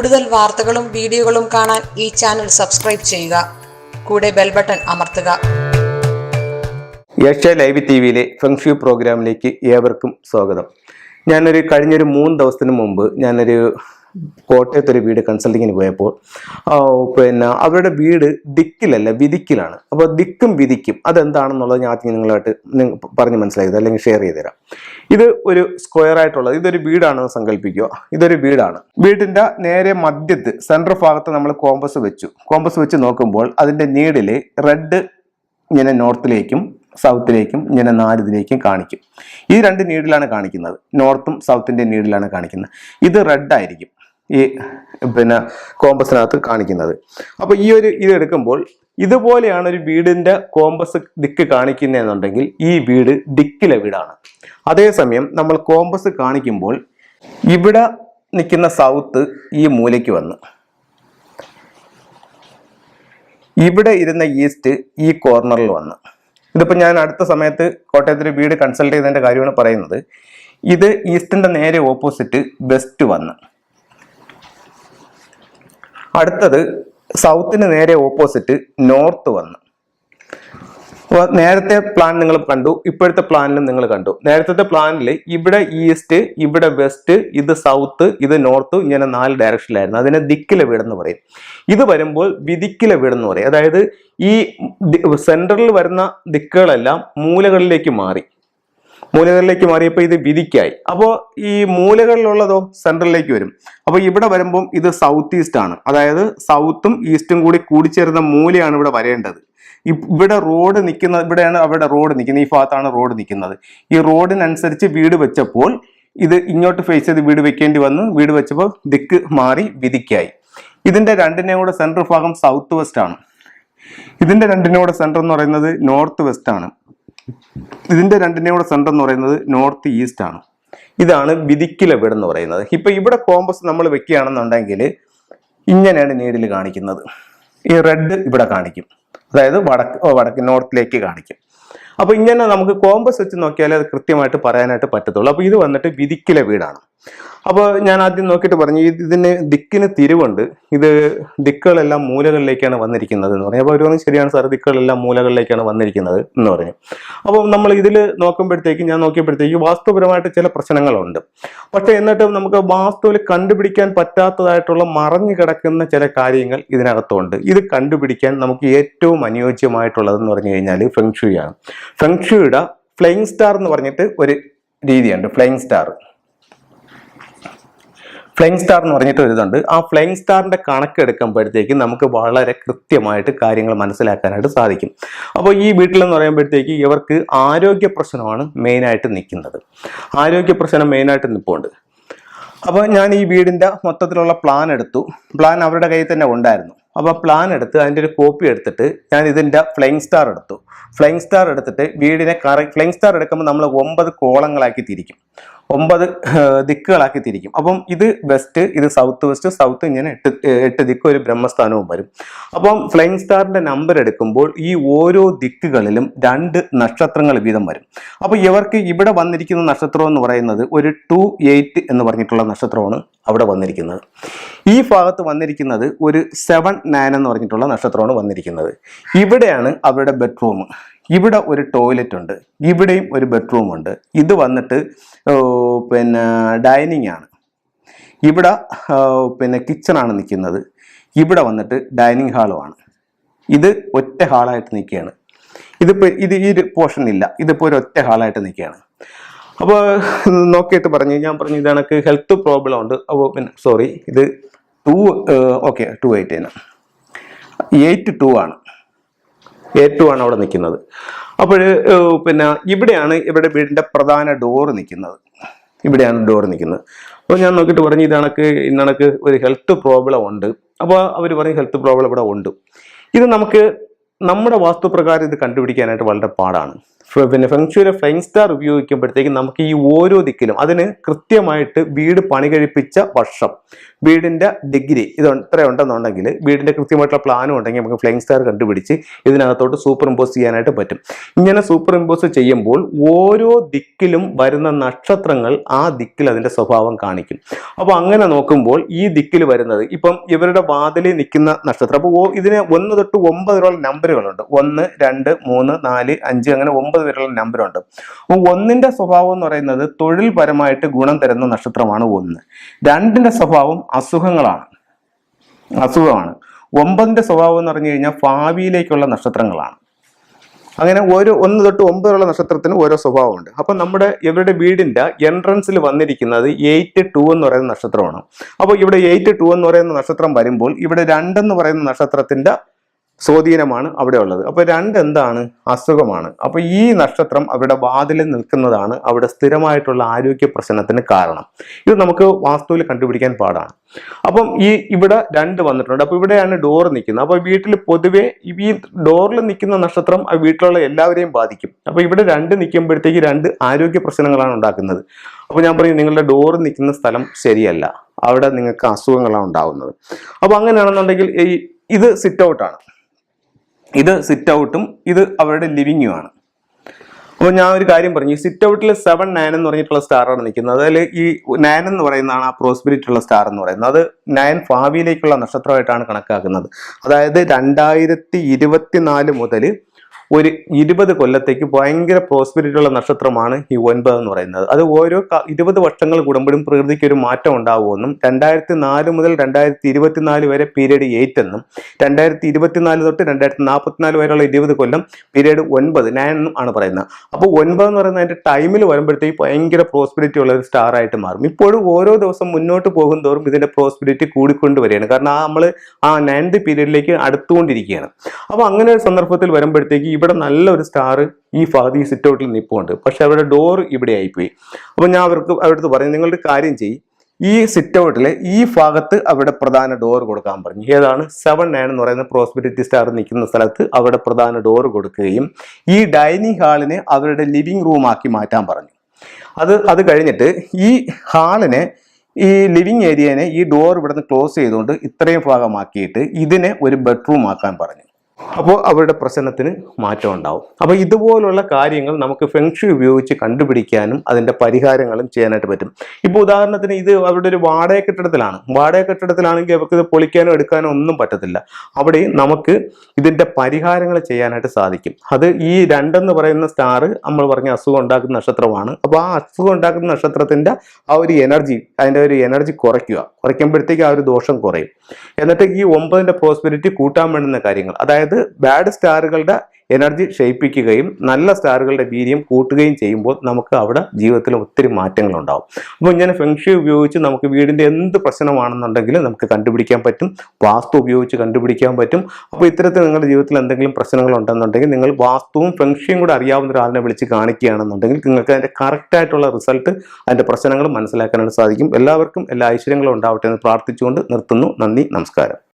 കൂടുതൽ വാർത്തകളും വീഡിയോകളും കാണാൻ ഈ ചാനൽ സബ്സ്ക്രൈബ് ചെയ്യുക. കൂടെ ബെൽ ബട്ടൺ അമർത്തുക. ഏഷ്യ ലൈവ് ടി വിയിലെ ഫെങ്ഷു പ്രോഗ്രാമിലേക്ക് ഏവർക്കും സ്വാഗതം. ഞാനൊരു കഴിഞ്ഞൊരു മൂന്ന് ദിവസത്തിന് മുമ്പ് ഞാനൊരു കോട്ടയത്ത് ഒരു വീട് കൺസൾട്ടിങ്ങിന് പോയപ്പോൾ പിന്നെ അവരുടെ വീട് ദിക്കിലല്ല വിധിക്കിലാണ്. അപ്പോൾ ദിക്കും വിധിക്കും. അതെന്താണെന്നുള്ളത് ഞാൻ ആദ്യം നിങ്ങളായിട്ട് നിങ്ങ- പറഞ്ഞ് മനസ്സിലാക്കിയത് അല്ലെങ്കിൽ ഷെയർ ചെയ്ത് തരാം ഇത് ഒരു സ്ക്വയർ ആയിട്ടുള്ളത് ഇതൊരു വീടാണെന്ന് സങ്കല്പിക്കുക ഇതൊരു വീടാണ്. വീടിന്റെ നേരെ മധ്യത്ത് സെൻട്രൽ ഭാഗത്ത് നമ്മൾ കോമ്പസ് വെച്ചു. കോമ്പസ് വെച്ച് നോക്കുമ്പോൾ അതിന്റെ നീഡിൽ റെഡ് ഇങ്ങനെ നോർത്തിലേക്കും സൗത്തിലേക്കും ഇങ്ങനെ നാലിതിലേക്കും കാണിക്കും. ഈ രണ്ട് നീഡിലാണ് കാണിക്കുന്നത്. നോർത്തും സൗത്തിന്റെ നീഡിലാണ് കാണിക്കുന്നത്. ഇത് റെഡ് ആയിരിക്കും. ഈ പിന്നെ കോമ്പസിനകത്ത് കാണിക്കുന്നത്. അപ്പോൾ ഈ ഒരു ഇത് എടുക്കുമ്പോൾ ഇതുപോലെയാണ് ഒരു വീടിന്റെ കോമ്പസ് ദിക്ക് കാണിക്കുന്നതെന്നുണ്ടെങ്കിൽ ഈ വീട് ദിക്കിലെ വീടാണ്. അതേസമയം നമ്മൾ കോമ്പസ് കാണിക്കുമ്പോൾ ഇവിടെ നിൽക്കുന്ന സൗത്ത് ഈ മൂലയ്ക്ക് വന്ന് ഇവിടെ ഇരുന്ന ഈസ്റ്റ് ഈ കോർണറിൽ വന്ന്. ഇതിപ്പോൾ ഞാൻ അടുത്ത സമയത്ത് കോട്ടയത്തൊരു വീട് കൺസൾട്ട് ചെയ്തതിന്റെ കാര്യമാണ് പറയുന്നത്. ഇത് ഈസ്റ്റിന്റെ നേരെ ഓപ്പോസിറ്റ് വെസ്റ്റ് വന്ന്. അടുത്തത് സൗത്തിന് നേരെ ഓപ്പോസിറ്റ് നോർത്ത് വന്ന്. നേരത്തെ പ്ലാൻ നിങ്ങൾ കണ്ടു ഇപ്പോഴത്തെ പ്ലാനിലും നിങ്ങൾ കണ്ടു. നേരത്തെ പ്ലാനിൽ ഇവിടെ ഈസ്റ്റ് ഇവിടെ വെസ്റ്റ് ഇത് സൗത്ത് ഇത് നോർത്ത് ഇങ്ങനെ നാല് ഡയറക്ഷനിലായിരുന്നു അതിനെ ദിക്കിലെ വീടെന്ന് പറയും. ഇത് വരുമ്പോൾ വിധിക്കിലെ വീടെന്ന് പറയും. അതായത് ഈ സെൻട്രലിൽ വരുന്ന ദിക്കുകളെല്ലാം മൂലകളിലേക്ക് മാറി. മൂലകളിലേക്ക് മാറിയപ്പോൾ ഇത് വിധിക്കായി. അപ്പോൾ ഈ മൂലകളിലുള്ളതോ സെൻട്രലിലേക്ക് വരും. അപ്പോൾ ഇവിടെ വരുമ്പം ഇത് സൗത്ത് ഈസ്റ്റ് ആണ്. അതായത് സൗത്തും ഈസ്റ്റും കൂടി കൂടിച്ചേരുന്ന മൂലയാണ് ഇവിടെ വരേണ്ടത്. ഇവിടെ റോഡ് നിൽക്കുന്ന ഇവിടെയാണ് അവിടെ റോഡ് നിൽക്കുന്നത് ഈ ഭാഗത്താണ് റോഡ് നിൽക്കുന്നത് ഈ റോഡിനനുസരിച്ച് വീട് വെച്ചപ്പോൾ ഇത് ഇങ്ങോട്ട് ഫേസ് ചെയ്ത് വീട് വെക്കേണ്ടി വന്നു. വീട് വെച്ചപ്പോൾ ദിക്ക് മാറി വിധിക്കായി. ഇതിന്റെ രണ്ടിനെയും കൂടെ സെൻട്രൽ ഭാഗം സൗത്ത് വെസ്റ്റ് ആണ്. ഇതിന്റെ രണ്ടിനെയും കൂടെ എന്ന് പറയുന്നത് നോർത്ത് വെസ്റ്റ് ആണ്. ഇതിന്റെ രണ്ടിന്റെയും കൂടെ സെന്റർ എന്ന് പറയുന്നത് നോർത്ത് ഈസ്റ്റ് ആണ്. ഇതാണ് വിധിക്കിലെ വീട് എന്ന് പറയുന്നത്. ഇപ്പം ഇവിടെ കോമ്പസ് നമ്മൾ വെക്കുകയാണെന്നുണ്ടെങ്കിൽ ഇങ്ങനെയാണ് നീഡിൽ കാണിക്കുന്നത്. ഈ റെഡ് ഇവിടെ കാണിക്കും. അതായത് വടക്ക് വടക്ക് നോർത്തിലേക്ക് കാണിക്കും. അപ്പോൾ ഇങ്ങനെ നമുക്ക് കോമ്പസ് വെച്ച് നോക്കിയാലേ അത് കൃത്യമായിട്ട് പറയാനായിട്ട് പറ്റത്തുള്ളൂ. അപ്പോൾ ഇത് വന്നിട്ട് വിധിക്കിലെ വീടാണ്. അപ്പോൾ ഞാൻ ആദ്യം നോക്കിയിട്ട് പറഞ്ഞു ഇത് ഇതിന് ദിക്കിന് തിരിവുണ്ട്. ഇത് ദിക്കുകളെല്ലാം മൂലകളിലേക്കാണ് വന്നിരിക്കുന്നത് എന്ന് പറഞ്ഞു. അപ്പോൾ അവർ പറഞ്ഞു ശരിയാണ് സാർ ദിക്കുകളെല്ലാം മൂലകളിലേക്കാണ് വന്നിരിക്കുന്നത് എന്ന് പറഞ്ഞു. അപ്പോൾ നമ്മൾ ഇതിൽ നോക്കുമ്പോഴത്തേക്ക് ഞാൻ നോക്കിയപ്പോഴത്തേക്ക് വാസ്തുപരമായിട്ട് ചില പ്രശ്നങ്ങളുണ്ട്. പക്ഷേ എന്നിട്ടും നമുക്ക് വാസ്തുവിൽ കണ്ടുപിടിക്കാൻ പറ്റാത്തതായിട്ടുള്ള മറഞ്ഞു കിടക്കുന്ന ചില കാര്യങ്ങൾ ഇതിനകത്തുണ്ട്. ഇത് കണ്ടുപിടിക്കാൻ നമുക്ക് ഏറ്റവും അനുയോജ്യമായിട്ടുള്ളതെന്ന് പറഞ്ഞു കഴിഞ്ഞാൽ ഫെങ്ഷുയാണ്. ഫെങ്ഷുയുടെ ഫ്ലൈങ് സ്റ്റാർ എന്ന് പറഞ്ഞിട്ട് ഒരു രീതിയുണ്ട് ഫ്ലൈങ് സ്റ്റാർ. ഫ്ലൈങ് സ്റ്റാർ എന്ന് പറഞ്ഞിട്ട് ഒരു ഇതുണ്ട്. ആ ഫ്ലൈങ് സ്റ്റാറിന്റെ കണക്ക് എടുക്കുമ്പോഴത്തേക്ക് നമുക്ക് വളരെ കൃത്യമായിട്ട് കാര്യങ്ങൾ മനസ്സിലാക്കാനായിട്ട് സാധിക്കും. അപ്പോൾ ഈ വീട്ടിലെന്ന് പറയുമ്പോഴത്തേക്ക് ഇവർക്ക് ആരോഗ്യ പ്രശ്നമാണ് മെയിനായിട്ട് നിൽക്കുന്നത്. ആരോഗ്യ പ്രശ്നം മെയിനായിട്ട് നിൽപ്പുണ്ട്. അപ്പോൾ ഞാൻ ഈ വീടിന്റെ മൊത്തത്തിലുള്ള പ്ലാൻ എടുത്തു. പ്ലാൻ അവരുടെ കയ്യിൽ തന്നെ ഉണ്ടായിരുന്നു. അപ്പോൾ പ്ലാൻ എടുത്ത് അതിന്റെ ഒരു കോപ്പി എടുത്തിട്ട് ഞാൻ ഇതിന്റെ ഫ്ലൈങ് സ്റ്റാർ എടുത്തു. ഫ്ലൈങ് സ്റ്റാർ എടുത്തിട്ട് വീടിനെ കറ ഫ്ലൈങ് സ്റ്റാർ എടുക്കുമ്പോൾ നമ്മൾ ഒമ്പത് കോളങ്ങളാക്കി തിരിക്കും. ഒമ്പത് ദിക്കുകളാക്കി തിരിക്കും. അപ്പം ഇത് വെസ്റ്റ് ഇത് സൗത്ത് വെസ്റ്റ് സൗത്ത് ഇങ്ങനെ എട്ട് എട്ട് ദിക്ക് ഒരു ബ്രഹ്മസ്ഥാനവും വരും. അപ്പം ഫ്ലൈങ് സ്റ്റാറിന്റെ നമ്പർ എടുക്കുമ്പോൾ ഈ ഓരോ ദിക്കുകളിലും രണ്ട് നക്ഷത്രങ്ങൾ വീതം വരും. അപ്പോൾ ഇവർക്ക് ഇവിടെ വന്നിരിക്കുന്ന നക്ഷത്രം എന്ന് പറയുന്നത് ഒരു ടു എയ്റ്റ് എന്ന് പറഞ്ഞിട്ടുള്ള നക്ഷത്രമാണ് അവിടെ വന്നിരിക്കുന്നത്. ഈ ഭാഗത്ത് വന്നിരിക്കുന്നത് ഒരു സെവൻ നയൻ എന്ന് പറഞ്ഞിട്ടുള്ള നക്ഷത്രമാണ് വന്നിരിക്കുന്നത്. ഇവിടെയാണ് അവരുടെ ബെഡ്റൂം ഇവിടെ ഒരു ടോയ്ലറ്റ് ഉണ്ട് ഇവിടെയും ഒരു ബെഡ്റൂം ഉണ്ട്. ഇത് വന്നിട്ട് പിന്നെ ഡൈനിങ് ആണ്. ഇവിടെ പിന്നെ കിച്ചണാണ് നിൽക്കുന്നത്. ഇവിടെ വന്നിട്ട് ഡൈനിങ് ഹാളുമാണ് ഇത് ഒറ്റ ഹാളായിട്ട് നിൽക്കുകയാണ്. ഇതിപ്പോൾ ഇത് ഈ ഒരു പോർഷൻ ഇല്ല ഇതിപ്പോൾ ഒരു ഒറ്റ ഹാളായിട്ട് നിൽക്കുകയാണ്. അപ്പോൾ നോക്കിയിട്ട് പറഞ്ഞു ഞാൻ പറഞ്ഞു ഇത് ഹെൽത്ത് പ്രോബ്ലം ഉണ്ട്. അപ്പോൾ പിന്നെ സോറി ഇത് ടു ഓക്കെ ടു എയ്റ്റ് ആണ്. എയ്റ്റ് ടു ആണ്. എയ്റ്റ് ടു ആണ് അവിടെ നിൽക്കുന്നത്. അപ്പോൾ പിന്നെ ഇവിടെയാണ് ഇവിടെ വീടിന്റെ പ്രധാന ഡോറ് നിൽക്കുന്നത്. ഇവിടെയാണ് ഡോർ നിൽക്കുന്നത്. അപ്പോൾ ഞാൻ നോക്കിയിട്ട് പറഞ്ഞു ഇതണക്ക് ഇന്നണക്ക് ഒരു ഹെൽത്ത് പ്രോബ്ലം ഉണ്ട്. അപ്പോൾ അവർ പറയും ഹെൽത്ത് പ്രോബ്ലം ഇവിടെ ഉണ്ട്. ഇത് നമുക്ക് നമ്മുടെ വാസ്തുപ്രകാരം ഇത് കണ്ടുപിടിക്കാനായിട്ട് വളരെ പാടാണ്. പിന്നെ ഫെങ്ഷൂരെ ഫൈവ് സ്റ്റാർ ഉപയോഗിക്കുമ്പോഴത്തേക്കും നമുക്ക് ഈ ഓരോ ദിക്കിലും അതിന് കൃത്യമായിട്ട് വീട് പണി കഴിപ്പിച്ച വർഷം. വീടിന്റെ ഡിഗ്രി ഇത് ഇത്ര ഉണ്ടെന്നുണ്ടെങ്കിൽ വീടിന്റെ കൃത്യമായിട്ടുള്ള പ്ലാനും ഉണ്ടെങ്കിൽ നമുക്ക് ഫ്ലൈങ് സ്റ്റാർ കണ്ടുപിടിച്ച് ഇതിനകത്തോട്ട് സൂപ്പർ ഇമ്പോസ് ചെയ്യാനായിട്ട് പറ്റും. ഇങ്ങനെ സൂപ്പർ ഇമ്പോസ് ചെയ്യുമ്പോൾ ഓരോ ദിക്കിലും വരുന്ന നക്ഷത്രങ്ങൾ ആ ദിക്കിൽ അതിന്റെ സ്വഭാവം കാണിക്കും. അപ്പോൾ അങ്ങനെ നോക്കുമ്പോൾ ഈ ദിക്കിൽ വരുന്നത് ഇപ്പം ഇവരുടെ വാതിലിൽ നിൽക്കുന്ന നക്ഷത്രം. അപ്പോൾ ഇതിന് ഒന്ന് തൊട്ട് ഒമ്പത് നമ്പറുകളുണ്ട് ഒന്ന് രണ്ട് മൂന്ന് നാല് അഞ്ച് അങ്ങനെ ഒമ്പത് വരെയുള്ള നമ്പറുണ്ട് ഒന്നിന്റെ സ്വഭാവം എന്ന് പറയുന്നത് തൊഴിൽപരമായിട്ട് ഗുണം തരുന്ന നക്ഷത്രമാണ് ഒന്ന്. രണ്ടിന്റെ സ്വഭാവം അസുഖങ്ങളാണ്. അസുഖമാണ്. ഒമ്പതിന്റെ സ്വഭാവം എന്ന് പറഞ്ഞു കഴിഞ്ഞാൽ ഭാവിയിലേക്കുള്ള നക്ഷത്രങ്ങളാണ്. അങ്ങനെ ഓരോ ഒന്ന് തൊട്ട് ഒമ്പതുള്ള നക്ഷത്രത്തിന് ഓരോ സ്വഭാവമുണ്ട്. അപ്പോൾ നമ്മുടെ ഇവരുടെ വീടിന്റെ എൻട്രൻസിൽ വന്നിരിക്കുന്നത് എയ്റ്റ് ടു എന്ന് പറയുന്ന നക്ഷത്രമാണ്. അപ്പോൾ ഇവിടെ എയ്റ്റ് ടു എന്ന് പറയുന്ന നക്ഷത്രം വരുമ്പോൾ ഇവിടെ രണ്ടെന്ന് പറയുന്ന നക്ഷത്രത്തിന്റെ സ്വാധീനമാണ് അവിടെ ഉള്ളത്. അപ്പോൾ രണ്ട് എന്താണ് അസുഖമാണ്. അപ്പോൾ ഈ നക്ഷത്രം അവരുടെ വാതിലിൽ നിൽക്കുന്നതാണ് അവിടെ സ്ഥിരമായിട്ടുള്ള ആരോഗ്യ പ്രശ്നത്തിന് കാരണം. ഇത് നമുക്ക് വാസ്തുവിൽ കണ്ടുപിടിക്കാൻ പാടാണ്. അപ്പം ഈ ഇവിടെ രണ്ട് വന്നിട്ടുണ്ട്. അപ്പോൾ ഇവിടെയാണ് ഡോർ നിൽക്കുന്നത്. അപ്പോൾ വീട്ടിൽ പൊതുവേ ഈ ഡോറിൽ നിൽക്കുന്ന നക്ഷത്രം ആ വീട്ടിലുള്ള എല്ലാവരെയും ബാധിക്കും. അപ്പോൾ ഇവിടെ രണ്ട് നിൽക്കുമ്പോഴത്തേക്ക് രണ്ട് ആരോഗ്യ പ്രശ്നങ്ങളാണ് ഉണ്ടാക്കുന്നത്. അപ്പോൾ ഞാൻ പറയും നിങ്ങളുടെ ഡോർ നിൽക്കുന്ന സ്ഥലം ശരിയല്ല. അവിടെ നിങ്ങൾക്ക് അസുഖങ്ങളാണ് ഉണ്ടാകുന്നത് അപ്പോൾ അങ്ങനെയാണെന്നുണ്ടെങ്കിൽ ഈ ഇത് സിറ്റ് ഔട്ടാണ് ഇത് സിറ്റ് ഔട്ടും ഇത് അവരുടെ ലിവിങ്ങും ആണ്. അപ്പോൾ ഞാൻ ഒരു കാര്യം പറഞ്ഞു സിറ്റ് ഔട്ടിൽ സെവൻ നയൻ എന്ന് പറഞ്ഞിട്ടുള്ള സ്റ്റാറാണ് നിൽക്കുന്നത്. അതിൽ ഈ നയൻ എന്ന് പറയുന്നതാണ് ആ പ്രോസ്പിരിറ്റി ഉള്ള സ്റ്റാർ എന്ന് പറയുന്നത്. അത് നയൻ ഭാവിയിലേക്കുള്ള നക്ഷത്രമായിട്ടാണ് കണക്കാക്കുന്നത്. അതായത് രണ്ടായിരത്തി ഇരുപത്തിനാല് മുതൽ ഒരു ഇരുപത് കൊല്ലത്തേക്ക് ഭയങ്കര പ്രോസ്പെരിറ്റി ഉള്ള നക്ഷത്രമാണ് ഈ ഒൻപത് എന്ന് പറയുന്നത്. അത് ഓരോ ഇരുപത് വർഷങ്ങൾ കൂടുമ്പോഴും പ്രകൃതിക്ക് ഒരു മാറ്റം ഉണ്ടാവുമെന്നും രണ്ടായിരത്തി നാല് മുതൽ രണ്ടായിരത്തി ഇരുപത്തിനാല് വരെ പീരീഡ് എയ്റ്റ് എന്നും രണ്ടായിരത്തി ഇരുപത്തിനാല് തൊട്ട് രണ്ടായിരത്തി നാൽപ്പത്തിനാല് വരെയുള്ള ഇരുപത് കൊല്ലം പീരീഡ് ഒൻപത് നയൻ എന്നും ആണ് പറയുന്നത്. അപ്പോൾ ഒൻപത് എന്ന് പറയുന്നത് അതിന്റെ ടൈമിൽ വരുമ്പോഴത്തേക്ക് ഭയങ്കര പ്രോസ്പെരിറ്റി ഉള്ള ഒരു സ്റ്റാർ ആയിട്ട് മാറും. ഇപ്പോഴും ഓരോ ദിവസം മുന്നോട്ട് പോകും തോറും ഇതിന്റെ പ്രോസ്പെരിറ്റി കൂടിക്കൊണ്ട് വരികയാണ്. കാരണം ആ നമ്മൾ ആ നയൻത് പീരീഡിലേക്ക് അടുത്തുകൊണ്ടിരിക്കുകയാണ്. അപ്പോൾ അങ്ങനെ ഒരു സന്ദർഭത്തിൽ വരുമ്പോഴത്തേക്ക് ഇവിടെ നല്ലൊരു സ്റ്റാർ ഈ ഫാദി ഈ സിറ്റ് ഔട്ടിൽ നിൽപ്പുണ്ട് പക്ഷെ അവരുടെ ഡോർ ഇവിടെ ആയിപ്പോയി. അപ്പോൾ ഞാൻ അവർക്ക് അവരുടെ പറഞ്ഞു നിങ്ങളുടെ കാര്യം ചെയ്യും. ഈ സിറ്റ് ഔട്ടിലെ ഈ ഭാഗത്ത് അവിടെ പ്രധാന ഡോർ കൊടുക്കാൻ പറഞ്ഞു. ഏതാണ്? സെവൻ നയൻ എന്ന് പറയുന്ന പ്രോസ്പെരിറ്റി സ്റ്റാർ നിൽക്കുന്ന സ്ഥലത്ത് അവിടെ പ്രധാന ഡോർ കൊടുക്കുകയും ഈ ഡൈനിങ് ഹാളിനെ അവരുടെ ലിവിംഗ് റൂം ആക്കി മാറ്റാൻ പറഞ്ഞു. അത് അത് കഴിഞ്ഞിട്ട് ഈ ഹാളിനെ ഈ ലിവിങ് ഏരിയനെ ഈ ഡോർ ഇവിടുന്ന് ക്ലോസ് ചെയ്തുകൊണ്ട് ഇത്രയും ഭാഗമാക്കിയിട്ട് ഇതിനെ ഒരു ബെഡ്റൂം ആക്കാൻ പറഞ്ഞു. അപ്പോൾ അവരുടെ പ്രശ്നത്തിന് മാറ്റം ഉണ്ടാവും. അപ്പോൾ ഇതുപോലുള്ള കാര്യങ്ങൾ നമുക്ക് ഫെങ്ഷു ഉപയോഗിച്ച് കണ്ടുപിടിക്കാനും അതിന്റെ പരിഹാരങ്ങളും ചെയ്യാനായിട്ട് പറ്റും. ഇപ്പോൾ ഉദാഹരണത്തിന് ഇത് അവരുടെ ഒരു വാടക കെട്ടിടത്തിലാണ്. വാടക കെട്ടിടത്തിലാണെങ്കിൽ അവർക്ക് ഇത് പൊളിക്കാനോ എടുക്കാനോ ഒന്നും പറ്റത്തില്ല. അവിടെ നമുക്ക് ഇതിന്റെ പരിഹാരങ്ങൾ ചെയ്യാനായിട്ട് സാധിക്കും. അത് ഈ രണ്ടെന്ന് പറയുന്ന സ്റ്റാർ നമ്മൾ പറഞ്ഞ അസുഖം ഉണ്ടാക്കുന്ന നക്ഷത്രമാണ്. അപ്പോൾ ആ അസുഖം ഉണ്ടാക്കുന്ന നക്ഷത്രത്തിന്റെ ആ ഒരു എനർജി അതിന്റെ ഒരു എനർജി കുറയ്ക്കുക. കുറയ്ക്കുമ്പോഴത്തേക്ക് ആ ഒരു ദോഷം കുറയും. എന്നിട്ട് ഈ ഒമ്പതിന്റെ പ്രോസ്പെരിറ്റി കൂട്ടാൻ വേണ്ടുന്ന കാര്യങ്ങൾ അതായത് ബാഡ് സ്റ്റാറുകളുടെ എനർജി ക്ഷയിപ്പിക്കുകയും നല്ല സ്റ്റാറുകളുടെ വീര്യം കൂട്ടുകയും ചെയ്യുമ്പോൾ നമുക്ക് അവിടെ ജീവിതത്തിൽ ഒത്തിരി മാറ്റങ്ങൾ ഉണ്ടാകും അപ്പോൾ ഇങ്ങനെ ഫെങ്ഷി ഉപയോഗിച്ച് നമുക്ക് വീടിന്റെ എന്ത് പ്രശ്നമാണെന്നുണ്ടെങ്കിലും നമുക്ക് കണ്ടുപിടിക്കാൻ പറ്റും. വാസ്തു ഉപയോഗിച്ച് കണ്ടുപിടിക്കാൻ പറ്റും. അപ്പോൾ ഇത്തരത്തിൽ നിങ്ങളുടെ ജീവിതത്തിൽ എന്തെങ്കിലും പ്രശ്നങ്ങൾ ഉണ്ടെന്നുണ്ടെങ്കിൽ നിങ്ങൾ വാസ്തുവും ഫെങ്ഷിയും കൂടെ അറിയാവുന്ന ഒരാളിനെ വിളിച്ച് കാണിക്കുകയാണെന്നുണ്ടെങ്കിൽ നിങ്ങൾക്ക് അതിന്റെ കറക്റ്റായിട്ടുള്ള റിസൾട്ട് അതിന്റെ പ്രശ്നങ്ങളും മനസ്സിലാക്കാനായിട്ട് സാധിക്കും. എല്ലാവർക്കും എല്ലാ ഐശ്വര്യങ്ങളും ഉണ്ടാവട്ടെ എന്ന് പ്രാർത്ഥിച്ചുകൊണ്ട് നിർത്തുന്നു. നന്ദി നമസ്കാരം.